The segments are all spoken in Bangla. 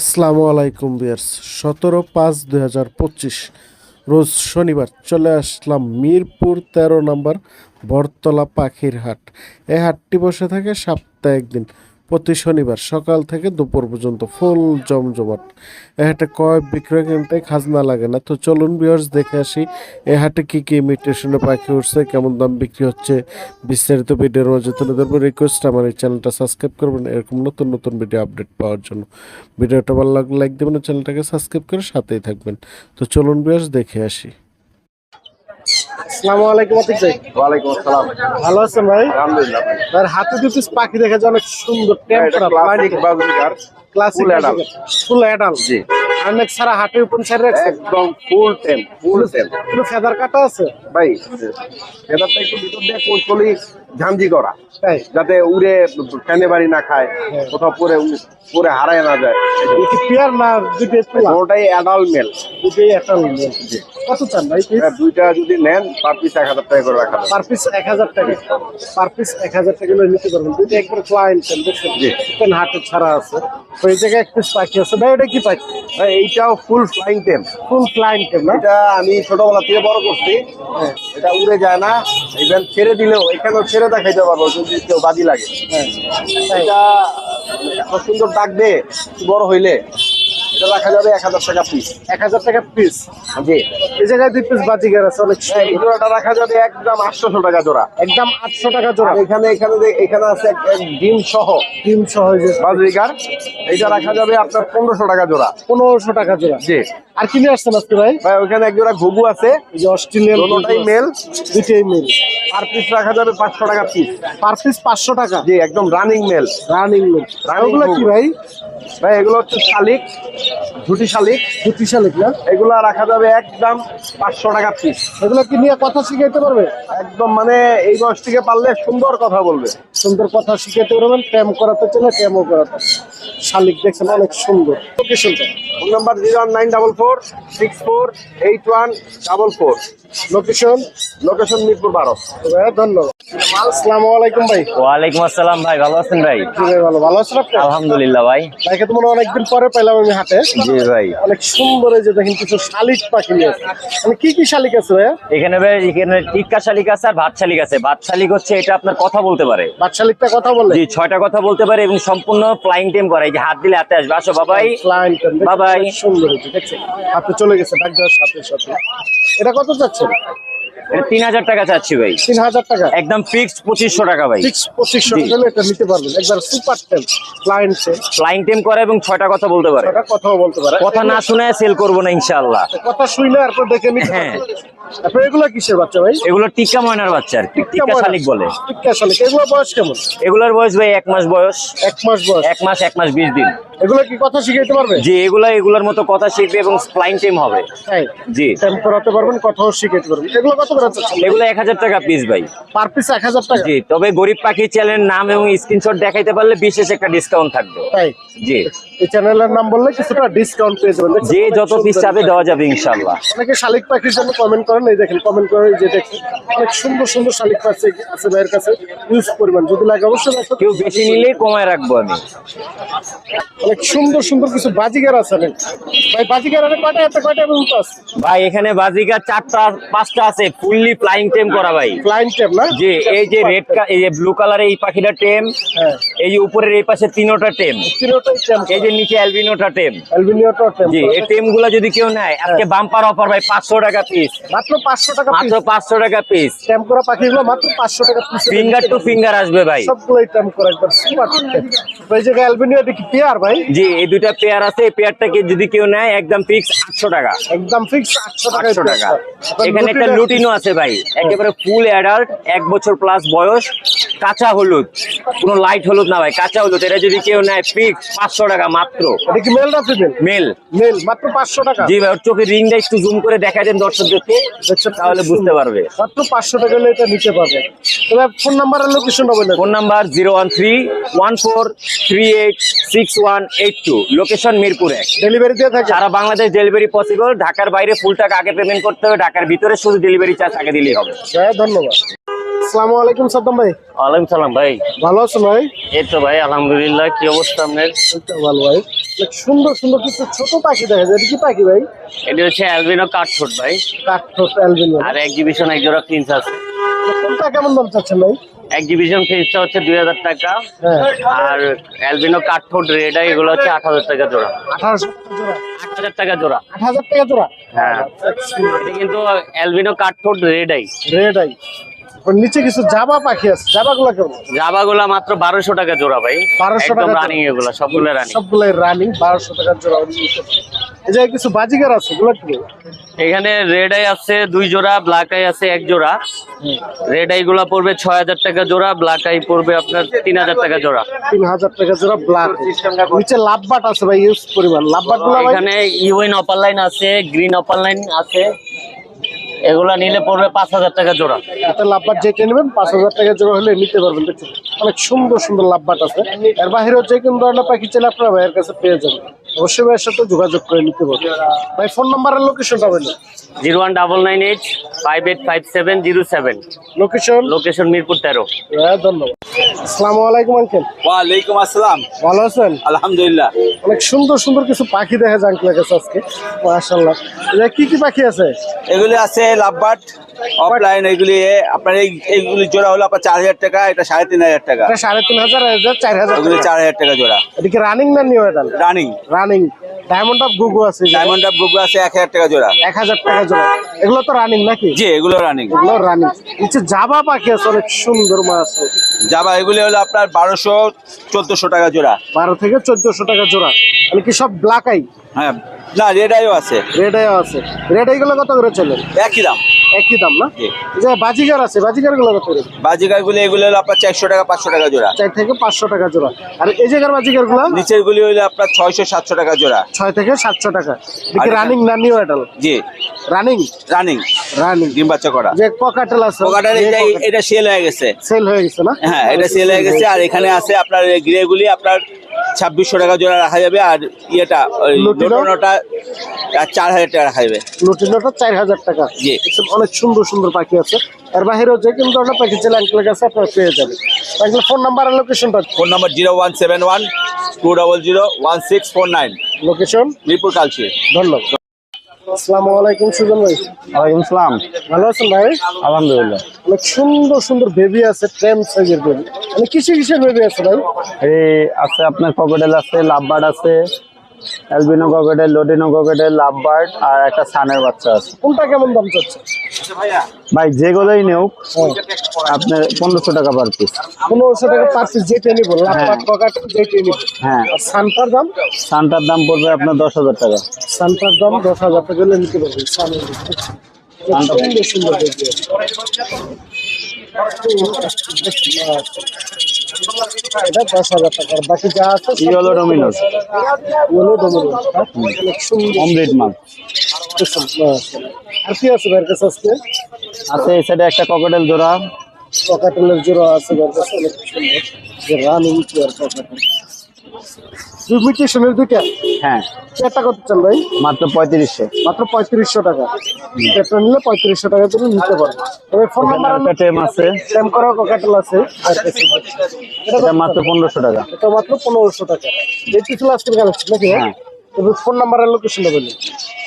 আসসালামু আলাইকুম বিয়ার্স সতেরো পাঁচ দুই হাজার পঁচিশ, রোজ শনিবার চলে আসলাম মিরপুর তেরো নম্বর বরতলা পাখির হাট। এই হাটটি বসে থাকে সপ্তাহে একদিন। প্রতি শনিবার সকাল থেকে দুপুর পর্যন্ত ফুল জমজমাট। এই হাটে কয় বিক্রয় কিনতে খাজনা লাগে না? তো চলুন বিয়ার্স দেখে আসি, এ হাটে কী কী ইমিটেশনে পাখি উঠছে, কেমন দাম বিক্রি হচ্ছে? বিস্তারিত ভিডিওর মাঝে তুলে ধরবো রিকোয়েস্ট আমার এই চ্যানেলটা সাবস্ক্রাইব করবেন, এরকম নতুন নতুন ভিডিও আপডেট পাওয়ার জন্য। ভিডিওটা ভালো লাগলে লাইক দেবেন চ্যানেলটাকে সাবস্ক্রাইব করে সাথেই থাকবেন। তো চলুন বিয়ার্স দেখে আসি। আসসালামু আলাইকুম আতিক ভাই। ওয়ালাইকুম আসসালাম। ভালো আছেন ভাই? আলহামদুলিল্লাহ। তার হাতে দুটো পাখি দেখা যায় অনেক সুন্দর এটা ক্লাসিক বাজরিকার ক্লাসিক। Full adult. জি। অনেক সারা হাটের উপর সাইড একদম ফুল টেম ফুল টেম কোনো ফেদার কাটা আছে? ভাই এটাতে একটু ভিতর দিয়ে কৌশলী ঝাঞ্জি করা তাই? যাতে উড়ে ফ্যানে বাড়ি না খায় হ্যাঁ। কোথাও পরে পরে হারায় না যায়। কি পেয়ার না দুটো ওটাই অ্যাডাল্ট মেল দুটোই একটা কত চান ভাই দুইটা যদি নেন তার পিস এক হাজার টাকা করে রাখা পার পিস এক হাজার টাকা। পার পিস এক হাজার টাকা করে নিতে পারবেন। দুটো একবার ক্লায়েন্ট দেখছেন? হাটে ছাড়া আছে। তো এই জায়গায় এক পিস পাখি আছে। ভাই এটা কি পাখি ভাই, এইটাও ফুল ফ্লাইং টেম ফুল ফ্লাইং না? এটা আমি ছোটবেলা থেকে বড় করছি। হ্যাঁ। এটা উড়ে যায় না। ইভেন ছেড়ে দিলেও এখানেও ছেড়ে দেখাইতে পারব যদি কেউ বাজি লাগে। হ্যাঁ। এটা এত সুন্দর ডাকবে বড় হইলে। এটা রাখা যাবে এক হাজার টাকা পিস এক হাজার টাকা পিস জি। এই জায়গায় দুই পিস বাজিগার আছে অনেক জোড়াটা রাখা যাবে একদম আটশোশো টাকা জোড়া। একদম আটশো টাকা জোড়া। এখানে এখানে এখানে আছে ডিম সহ। ডিম সহ বাজরিকার এইটা রাখা যাবে আপনার পনেরোশো টাকা জোড়া। পনেরোশো টাকা জোড়া। জি। আর কি নিয়ে আসছেন আজকে ভাই? ভাই ওখানে এক জোড়া ঘুঘু আছে। যে অস্ট্রেলিয়ান দোনোটাই মেল দুইটাই মিল আর পিস রাখা যাবে পাঁচশো টাকা পিস পার পিস পাঁচশো টাকা। জি একদম রানিং মেল রানিং মিল ওগুলো কি ভাই? ভাই এগুলো হচ্ছে শালিক। ঝুটি শালিক। দুটি শালিক না? এগুলা রাখা যাবে একদম পাঁচশো টাকা পিস এগুলো কি নিয়ে কথা শিখাইতে পারবে? একদম মানে এই বয়স থেকে পারলে সুন্দর কথা বলবে। সুন্দর কথা শিখাইতে পারবেন প্রেম করাতে চলে প্রেমও করাতে শালিক দেখছেন অনেক সুন্দর। লোকেশনটা phone number zero nine double four six four eight one double four. Location location Mirpur বারো। ভাই ধন্যবাদ। আসসালামু আলাইকুম ভাই। ওয়ালাইকুম আসসালাম ভাই ভালো আছেন ভাই? কি ভাই ভালো। ভালো আছেন আপনি? আলহামদুলিল্লাহ ভাই। ভাইকে তো মনে হয় অনেকদিন পরে পেলাম আমি হাটে। জি ভাই। অনেক সুন্দর এই যে দেখেন কিছু শালিক পাখি আছে। মানে কি কি শালিক আছে ভাইয়া? এখানে ভাই এখানে টিক্কা শালিক আছে আর ভাত শালিক আছে। ভাত শালিক হচ্ছে এটা আপনার কথা বলতে পারে। বাট শালিকটা কথা বলে? জি ছয়টা কথা বলতে পারে এবং সম্পূর্ণ ফ্লাইং টেম করে। এই যে হাত দিলে হাতে আসবে। আসো বাবাই। Client Bye bye. সুন্দর দেখছেন? আপনি চলে গেছে ডাক দেওয়ার সাথে সাথে। এটা কত চাচ্ছেন তিন হাজার টাকা চাচ্ছি ভাই। তিন হাজার টাকা। একদম ফিক্সড পঁচিশশো টাকা ভাই। সিক্স পঁচিশশো টাকা এটা নিতে পারবেন। একবার super ten client flying tame করে এবং ছয়টা কথা বলতে পারে। কথা বলতে পারে। কথা না শুনে সেল করব না ইনশাল্লাহ কথা শুনে তারপর দেখে নিতে হ্যাঁ। তারপর এগুলো কিসের বাচ্চা ভাই? এগুলো টিক্কা ময়নার বাচ্চা আর কি শালিক বলে। টিক্কা শালিক এগুলো বয়স কেমন? এগুলোর বয়স ভাই এক মাস বয়স। এক মাস বয়স। এক মাস এক মাস বিশ দিন। এগুলো কি কথা শিখাইতে পারবে? জি এগুলা এগুলোর মতো কথা শিখবে এবং টেম হবে। জি। টেম্প করাতে পারবেন কথাও শিখাইতে পারবেন। এগুলো কত করে এগুলো এক হাজার টাকা পিস ভাই। পার পিস এক হাজার টাকা? জি তবে গরিব পাখি চ্যানেলের নাম এবং স্ক্রিনশট দেখাইতে পারলে বিশেষ একটা ডিসকাউন্ট থাকবে। তাই? জি। এই চ্যানেলের নাম বললে কিছুটা ডিসকাউন্ট পেয়ে যাবেন। যত পিস চাবে দেওয়া যাবে ইনশাল্লাহ অনেকে শালিক পাখির জন্য কমেন্ট করেন এই দেখেন কমেন্ট করে যে দেখেন অনেক সুন্দর সুন্দর শালিক পাখি আছে ভাইয়ের কাছে ইউজ করবেন যদি লাগে অবশ্যই কেউ বেশি নিলেই কমায় রাখব আমি। অনেক সুন্দর সুন্দর কিছু বাজিগার আছে অনেক ভাই বাজিগার অনেক কয়টা এত কয়টা এবং আছে? ভাই এখানে বাজিকা চারটা পাঁচটা আছে ফুললি ফ্লাইং টেম করা ভাই। ফ্লাইং টেপ না? যে এই যে রেড এই যে ব্লু কালারের এই পাখিটা টেম হ্যাঁ। এই যে উপরের এই পাশে তিনোটা টেম তিনটাই টেম এই যে নিচে অ্যালবিনোটা টেম অ্যালবিনিয়াটা টেম জি এই টেমগুলো যদি কেউ নেয় আজকে বাম্পার অফার ভাই পাঁচশো টাকা পিস মাত্র পাঁচশো টাকা পিস মাত্র পাঁচশো টাকা পিস টেম করা পাখিগুলো মাত্র পাঁচশো টাকা পিস ফিঙ্গার টু ফিঙ্গার আসবে ভাই। সবগুলোই টেম করা একবার সুপার টেম এই জায়গায় অ্যালবিনিয়া দেখি পেয়ার ভাই। জি এই দুইটা পেয়ার আছে। এই পেয়ারটাকে যদি কেউ নেয় একদম ফিক্স টাকা। একদম ফিক্স আটশো টাকা। এখানে একটা লুটিনো আছে ভাই। একেবারে ফুল অ্যাডাল্ট এক বছর প্লাস বয়স কাঁচা হলুদ। কোনো লাইট হলুদ না ভাই কাঁচা হলুদ। এটা যদি কেউ নেয় ফিক্স পাঁচশো টাকা মাত্র। এটা কি মেল না ফিমেল মেল মেল মাত্র পাঁচশো টাকা। জি ভাই ওর চোখের রিংটা একটু জুম করে দেখা দেন দর্শকদেরকে? তাহলে বুঝতে পারবে। মাত্র পাঁচশো টাকা হলে এটা নিতে পারবে। তবে ফোন নাম্বার আর লোকেশনটা বলে phone number zero one three one four three eight six one eight two. Location Mirpur এক। ডেলিভারি দিয়ে থাকে। সারা বাংলাদেশ ডেলিভারি পসিবল ঢাকার বাইরে ফুল টাকা আগে পেমেন্ট করতে হবে। ঢাকার ভিতরে শুধু ডেলিভারি চার্জ আগে দিলেই হবে। হ্যাঁ ধন্যবাদ। আসসালামু আলাইকুম সাদ্দাম ভাই। ওয়ালাইকুম সালাম ভাই। ভালো আছেন ভাই? এই তো ভাই আলহামদুলিল্লাহ। কি অবস্থা আপনার? ভালো ভাই। সুন্দর সুন্দর কিছু ছোট পাখি দেখা যায়। এটা কি পাখি ভাই? এটা হচ্ছে অ্যালবিনো কাঠফুট ভাই। কাঠঠোঁট আর এক্সিবিশন এক জোড়া প্রিন্স আছে। কোনটা কেমন দাম চাচ্ছেন ভাই? এক্সিবিশন হচ্ছে দুই হাজার টাকা। হ্যাঁ। আর অ্যালবিনো কাঠফুট রেড এগুলো হচ্ছে আট হাজার টাকা জোড়া। আঠারোশো আট হাজার টাকা জোড়া। আট হাজার টাকা জোড়া? হ্যাঁ। কিন্তু অ্যালবিনো কাঠফুট রেড আই রেড আই ওর নিচে কিছু জাবা পাখি আছে। জাবাগুলো কেমন? জাবাগুলা মাত্র বারোশো টাকা জোড়া ভাই। 1200 টাকা। রানিং এগুলো সবগুলো রানিং সবগুলাই রানিং বারোশো টাকা জোড়া। এই যে কিছু বাজিগার আছে এগুলো কি? এখানে রেড আই আছে দুই জোড়া ব্ল্যাক আই আছে এক জোড়া। রেড আই গুলা পড়বে ছয় হাজার টাকা জোড়া ব্ল্যাক আই পড়বে আপনার তিন হাজার টাকা জোড়া। তিন হাজার টাকা জোড়া ব্ল্যাক নিচে লাভবাট আছে ভাই ইউজ পরিমাণ। লাভবাটগুলো এখানে ইউইন অপার লাইন আছে গ্রিন অপার লাইন আছে। এগুলা নিলে পড়বে পাঁচ হাজার টাকা জোড়া। এত লাভবার যে নেবেন পাঁচ হাজার টাকা জোড়া হলে নিতে পারবেন অনেক সুন্দর সুন্দর লাভবাট আছে। এর বাহিরেও যে কোনো ধরনের পাখি চাইলে আপনারা ভাইয়ের কাছে পেয়ে যাবেন। অবশ্যই ভাইয়ের সাথে যোগাযোগ করে নিতে পারবেন ভাই ফোন নাম্বারের লোকেশনটা বলুন। Zero one double nine eight five eight five seven zero seven. Location location Mirpur তেরো। হ্যাঁ ধন্যবাদ। আসসালামু আলাইকুম আঙ্কেল ওয়ালাইকুম আসসালাম। ভালো আছেন? আলহামদুলিল্লাহ। অনেক সুন্দর সুন্দর কিছু পাখি দেখা যায় আঙ্কেলের কাছে আজকে কি কি পাখি আছে? এগুলি আছে লাভবাট অফলাইন এগুলি আপনার এই এইগুলি জোড়া হলো আপনার চার হাজার টাকা এটা সাড়ে তিন হাজার টাকা। এটা সাড়ে তিন হাজার চার হাজার এগুলি চার হাজার টাকা জোড়া। এটা কি রানিং না নিউ এটা রানিং রানিং ডায়মন্ড অফ গুগু আছে ডায়মন্ড অফ বুক আছে এক হাজার টাকা জোড়া। এক হাজার টাকা জোড়া। এগুলো তো রানিং নাকি? জি এগুলো রানিং এগুলো রানিং নিচে জাবা পাখি আছে অনেক সুন্দর মাছ জাবা এগুলি হলো আপনার বারোশো চোদ্দশো টাকা জোড়া। বারো থেকে চোদ্দশো টাকা জোড়া। মানে কি সব ব্ল্যাক আই হ্যাঁ না রেড আইও আছে। রেড আই আছে। রেড আই গুলো কত করে চলে? একই দাম। একই দাম না? যে বাজিগার আছে বাজিগারগুলো কত করে? বাজিকারগুলি এগুলো হলো আপনার চারশো টাকা পাঁচশো টাকা জোড়া। চার থেকে পাঁচশো টাকা জোড়া। আর এই জায়গার বাজিগারগুলো নিচের গুলি হলো আপনার ছয়শো সাতশো টাকা জোড়া। ছয় থেকে সাতশো টাকা। রানিং না নিউ এডাল জি। রানিং রানিং রানিং ডিম বাচ্চা করা। যে ককাটেল আছে। পোকাটার এটা সেল হয়ে গেছে। সেল হয়ে গেছে না? হ্যাঁ এটা সেল হয়ে গেছে। আর এখানে আছে আপনার গ্রেগুলি আপনার ছাব্বিশশো টাকা জোড়া রাখা যাবে আর ইয়েটা? লোটনোটা চার হাজার টাকা রাখা যাবে। লুটিনোটা চার হাজার টাকা। জি। অনেক সুন্দর সুন্দর পাখি আছে। এর বাইরেও যে কিন্তু আমরা পাখি ছেলে আঙ্কেলের কাছে আপনারা পেয়ে যাবেন। আঙ্কেল ফোন নাম্বার আর লোকেশনটা phone number zero one seven one two double zero one six four nine. Location Mirpur Kalshi. ধন্যবাদ। আসসালামু আলাইকুম সুজন ভাই। ওয়ালাইকুম সালাম। ভালো আছেন ভাই? আলহামদুলিল্লাহ। অনেক সুন্দর সুন্দর বেবি আছে ট্রেম সাইজের বেবি মানে কিসে কিসের বেবি আছে ভাই? এই আছে আপনার পকেটেল আছে লাভবার্ড আছে albino cockatiel lutino cockatiel lovebird আর একটা সানের বাচ্চা আছে। কোনটা কেমন দাম চাচ্ছে? ভাই যেগুলোই নেউক আপনার পনেরোশো টাকা পার পিস পনেরোশো টাকা পার পিস যেটা নিব লাপাট ককাট যেটা নিব। হ্যাঁ। আর সানটার দাম? সানটার দাম পড়বে আপনার দশ হাজার টাকা। সানটার দাম দশ হাজার টাকা হলে নিতে পারবেন সানের সুন্দর সুন্দর এটা দশ হাজার টাকা। বাকি যা আছে ইয়েলো ডোমিনোস ইয়েলো ডোমিনোস মাল। আর কি আছে ভাইয়ের কাছে আজকে? আছে এই সাইডে একটা ককেটেল জোড়া। ককাটেলের জোড়া আছে ভাইয়ের কাছে অনেক সুন্দর। যে রানিং চেয়ার ককাটেল দুই মিউটেশনের দুইটা? হ্যাঁ। চারটা কত চান ভাই? মাত্র পঁয়ত্রিশশো। মাত্র পঁয়ত্রিশশো টাকা। একটা নিলে পঁয়ত্রিশশো টাকা করে নিতে পারবেন তবে ফোন নাম্বার টেম আছে। স্যাম করা ককাটেল আছে। এটা মাত্র পনেরোশো টাকা। এটা মাত্র পনেরোশো টাকা। এই কিছু আজকের কালেকশন নাকি হ্যাঁ। তবে ফোন নাম্বার আর লোকেশনটা বলুন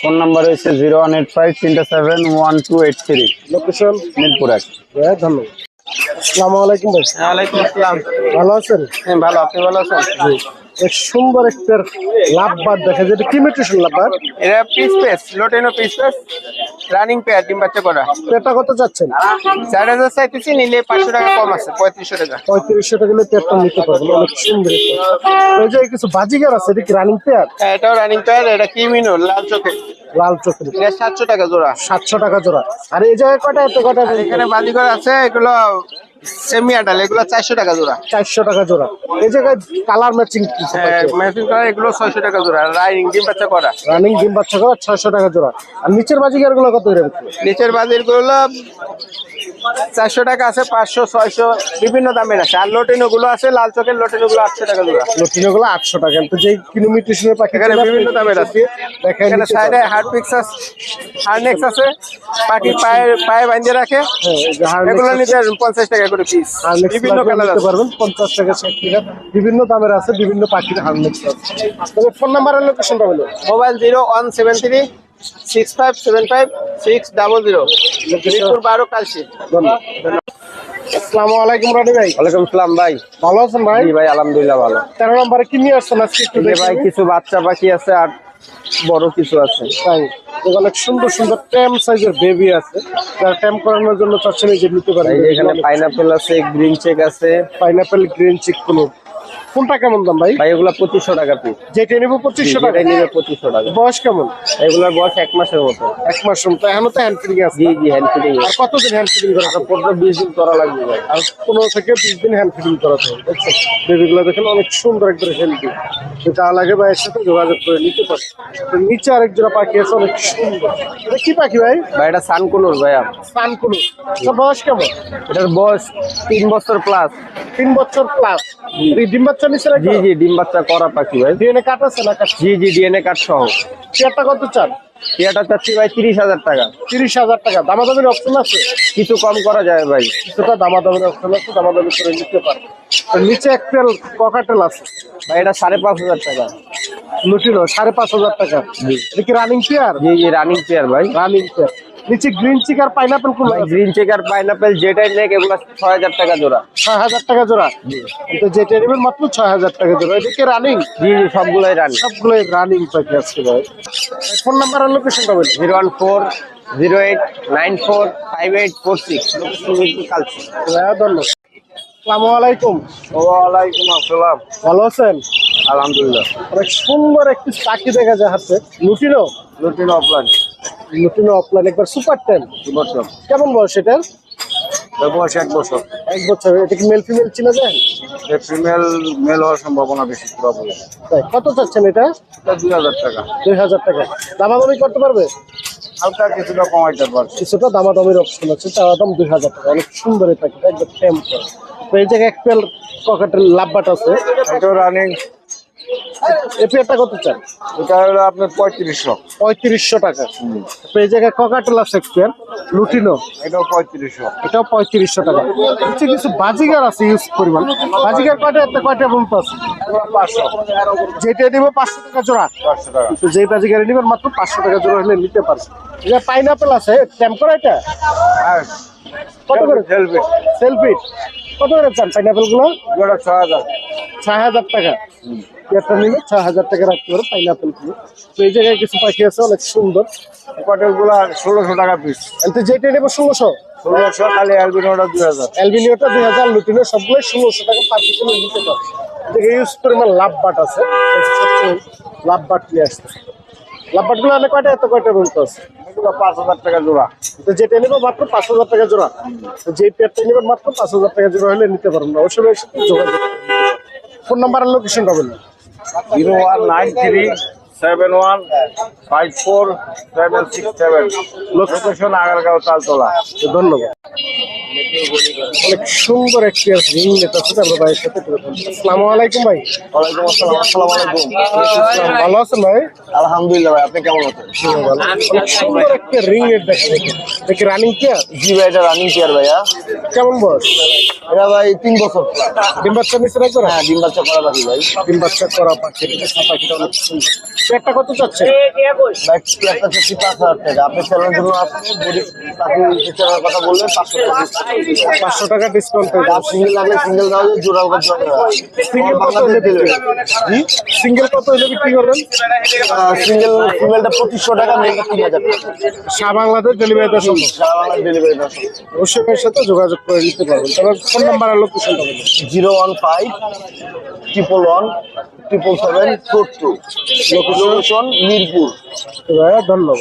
ফোন নাম্বার হচ্ছে জিরো ওয়ান এইট ফাইভ তিনটা seven one two eight three location Mirpur এক। হ্যাঁ ধন্যবাদ। আসসালামু আলাইকুম ভাই। ওয়ালাইকুম আসসালাম। ভালো আছেন? হ্যাঁ ভালো। আপনি ভালো আছেন? জি। এক সুন্দর একটা লাভবার দেখা যায় এটা কি মিউটেশন লাভবার এটা piece pace lutino piece pace running pair ডিম বাচ্চা করা। পেটা কত চাচ্ছেন? চার হাজার চাইতেছি নিলে পাঁচশো টাকা কম আছে পঁয়ত্রিশশো টাকা। পঁয়ত্রিশশো টাকা হলে পেয়ারটা নিতে পারবেন অনেক সুন্দর এই যে কিছু বাজিগার আছে এটা কি রানিং পেয়ার? হ্যাঁ, এটাও রানিং পেয়ার এটা কি মিনো? লাল চোখে। লাল চোখের এটা সাতশো টাকা জোড়া। সাতশো টাকা জোড়া। আর এই জায়গায় কটা এত কটা এখানে বাজিঘর আছে এগুলো সেমি আডাল এগুলো চারশো টাকা জোড়া। চারশো টাকা জোড়া। এই জায়গায় কালার ম্যাচিং মেশিন করা এগুলো ছয়শো টাকা জোড়া। রানিং ডিম বাচ্চা করা। রানিং ডিম বাচ্চা করা ছয়শো টাকা জোড়া। আর নিচেরগুলো কত করে? নিচের বাজিরগুলো চারশো টাকা আছে পাঁচশো ছয়শো বিভিন্ন দামের আছে। আর লোটিনো গুলো আছে লাল চোখের লোটিনো গুলো আটশো টাকা জোড়া লটিনোগুলো আটশো টাকা। তো যেই কিলোমিটারের পাখি এখানে বিভিন্ন দামের আছে। এখানে সাইডে হার্ড পিক্স আছে হার্নেক্স আছে পাখি পায়ে পায়ে বাঁধিয়ে রাখে। হ্যাঁ, এগুলো নিতে পঞ্চাশ টাকা করে পিস বিভিন্ন কালার আছে। পারবেন পঞ্চাশ টাকা ষাট টাকা। বিভিন্ন দামের আছে বিভিন্ন পাখির হারনেক্স আছে। তবে ফোন নাম্বার আর লোকেশনটা বলো mobile zero one seven three six five seven five six double zero. Mirpur বারো কালশি। আসসালামু আলাইকুম রানি ভাই। ওয়ালাইকুম সালাম ভাই। ভালো আছেন ভাই? ভাই আলহামদুলিল্লাহ ভালো। তেরো নম্বরে কি নিয়ে আসছেন আজকে একটু ভাই কিছু বাচ্চা পাখি আছে আর বড় কিছু আছে। তাই অনেক সুন্দর সুন্দর ট্যাম সাইজের বেবি আছে। যারা ট্যাম করানোর জন্য চাচ্ছেন এই যে নিতে পারেন। এখানে পাইনাপেল আছে গ্রিন চেক আছে। পাইনাপেল গ্রিন চিক কুলো কোনটা কেমন দাম ভাই? ভাই এগুলা পঁচিশশো টাকা পিস যেটা নেব পঁচিশশো টাকা। নিবে পঁচিশশো টাকা। বয়স কেমন? এগুলার বয়স এক মাসের মতো। এক মাস তো এখনও তো হ্যান্ড ফিটিং আছে। জি জি হ্যান্ড ফিটিং আর কতদিন হ্যান্ড ফিটিং করা? পনেরো বিশ দিন করা লাগবে ভাই। আর পনেরো থেকে বিশ দিন হ্যান্ড ফিটিং করাতে হবে দেখছেন বেবিগুলো দেখেন অনেক সুন্দর একবারে হেলদি যা লাগে ভাইয়ের সাথে যোগাযোগ করে নিতে পারে। তো নিচে আরেক জোড়া পাখি আছে অনেক সুন্দর। এটা কি পাখি ভাই? ভাই এটা সানকুনুর ভাইয়া। সানকুলু এটার বয়স কেমন? এটার বয়স তিন বছর প্লাস তিন বছর প্লাস ডিম বাচ্চা নিচে জি জি ডিম বাচ্চা করা পাখি ভাই। ডিএনএ কাটাচ্ছে না কাটছে জি জি ডিএনএ কার্ড সহ। চেয়ারটা কত চান? টিয়াটা চাচ্ছি ভাই তিরিশ হাজার টাকা। তিরিশ হাজার টাকা। দামাদামির অপশন আছে? কিছু কম করা যায় ভাই। কিছুটা দামাদামির অপশন আছে দামাদামি করে নিতে পারে তো নিচে একটেল ককাটেল আছে। ভাই এটা সাড়ে পাঁচ হাজার টাকা। লুটিনো সাড়ে পাঁচ হাজার টাকা। এটা কি রানিং জি জি রানিং পেয়ার ভাই। রানিং পেয়ার নিচে গ্রিন চিক আর পাইনাপেল কোন গ্রিন চেকার পাইনাপেল যেটাই নেক এগুলো ছয় হাজার টাকা জোড়া। ছয় হাজার টাকা জোড়া? তো যেটা নেবেন মাত্র ছয় হাজার টাকা জোড়া। এটা কি রানিং জি জি সবগুলোই রানিং সবগুলোই রানিং পাখি আছে ভাই। ফোন নাম্বার আর লোকেশনটা বলি zero one four zero eight nine four five eight four six. Kalshi ধন্যবাদ। আসসালামু আলাইকুম। ওয়ালাইকুম আসসালাম। ভালো আছেন? আলহামদুলিল্লাহ। অনেক সুন্দর একটি পাখি দেখা যায় হাতে। লুটিনো রুটিন অফলাইন। লুটিনো অফলাইন একবার সুপার টেন বছর কেমন বয়স এটার? বয়স এক বছর। এক বছর। এটা কি মেল ফিমেল যায়? ফিমেল মেল হওয়ার সম্ভাবনা বেশি পুরোপুরি তাই কত চাচ্ছেন এটা? দুই হাজার টাকা। দুই হাজার টাকা। দামাদামি করতে পারবে? হালকা কিছুটা কমাইতে কিছুটা দামাদামির অপশন আছে দাম দুই হাজার টাকা। অনেক সুন্দর পাখিটা একদম তো এই জায়গায় এক পেল পকেটের লাভবাট আছে। রানিং এই পেয়ারটা কত চান? এটা হলো আপনার পঁয়ত্রিশশো। পঁয়ত্রিশশো টাকা। তো এই জায়গায় ককাটেল আছে পেয়ার লুটিনো। এটাও পঁয়ত্রিশশো। এটাও পঁয়ত্রিশশো টাকা। কিছু কিছু বাজিগার আছে ইউজ পরিমাণ। বাজিগার কয়টা একটা কয়টা পর্যন্ত আছে? পাঁচশো। যেটা দিব পাঁচশো টাকা জোড়া। পাঁচশো টাকা। তো যেই বাজিগারে নেবেন মাত্র পাঁচশো টাকা জোড়া হলে নিতে পারছে এটা পাইনাপেল আছে টেম্পোর এটা? হ্যাঁ। কত করে? খেলবে সেলফি কত করে চান পাইনাপেলগুলো ছ হাজার। ছয় হাজার টাকা। একটা নিলে ছয় হাজার টাকা রাখতে পারো পাইনাপেলগুলো তো এই জায়গায় কিছু পাখি আছে অনেক সুন্দর। পটেলগুলা ষোলোশো টাকা পিস এতে যেটা নেব ষোলোশো? ষোলোশো খালি অ্যালবিনোটা দুই হাজার। অ্যালবিনিওটা দুই হাজার লুটিনো সবগুলো ষোলোশো টাকা পার পিছনে নিতে পারো। ইউজ পরিমাণ লাভ বাট আছে। লাভ বাট নিয়ে আসতে। লাভ বাটগুলো অনেক কয়টা? এত কয়টা পর্যন্ত আছে? পাঁচ হাজার টাকা জোড়া। তো যেটা নেব মাত্র পাঁচ হাজার টাকা জোড়া। তো যে পেয়ারটা নেবেন মাত্র পাঁচ হাজার টাকা জোড়া হলে নিতে পারবেন না। এর সাথে যোগাযোগ ফোন নাম্বার আর লোকেশন পাবেন zero one nine three seven one five four seven six seven location Agargaon Taltala ধন্যবাদ। অনেক সুন্দর একটি রিং আছে আমরা ভাইয়ের সাথে। আসসালামু আলাইকুম ভাই। ওয়ালাইকুম আসসালাম আসসালামু আলাইকুম। ভালো আছেন ভাই? আলহামদুলিল্লাহ ভাই আপনি কেমন আছেন? অনেক সুন্দর একটা রিং নেট দেখা দেখি রানিং পেয়ার জি ভাই এটা রানিং চেয়ার ভাইয়া। কেমন বয়স? এটা ভাই তিন বছর। ডিম বাচ্চা নিচে রাখবে না হ্যাঁ ডিম বাচ্চা করা পাখি ভাই। ডিম বাচ্চা করা পাখি এটা অনেক সুন্দর। পেয়ারটা কত চাচ্ছে? ভাই একটা চাচ্ছি? পাঁচ হাজার টাকা। আপনি চ্যানেলের জন্য আপনি বডি পাখি কথা বললেন পাঁচশো টাকা পাঁচশো টাকা ডিসকাউন্ট পেয়ে যা সিঙ্গেল লাগলে সিঙ্গেল দাও জোড়া করতে সিঙ্গেল হলে বিক্রি সিঙ্গেল কত হলে বিক্রি করবেন সিঙ্গেল ফিমেলটা পঁচিশশো টাকা মেলটা তিন হাজার শাহ বাংলাদেশ ডেলিভারি দেওয়া সম্ভব? সারা বাংলার ডেলিভারি দেওয়া অবশ্যই সাথে যোগাযোগ করে নিতে পারবেন। তবে ফোন নাম্বার আর লোকেশনটা বলুন। Zero one five triple one triple seven four two location Mirpur ধন্যবাদ।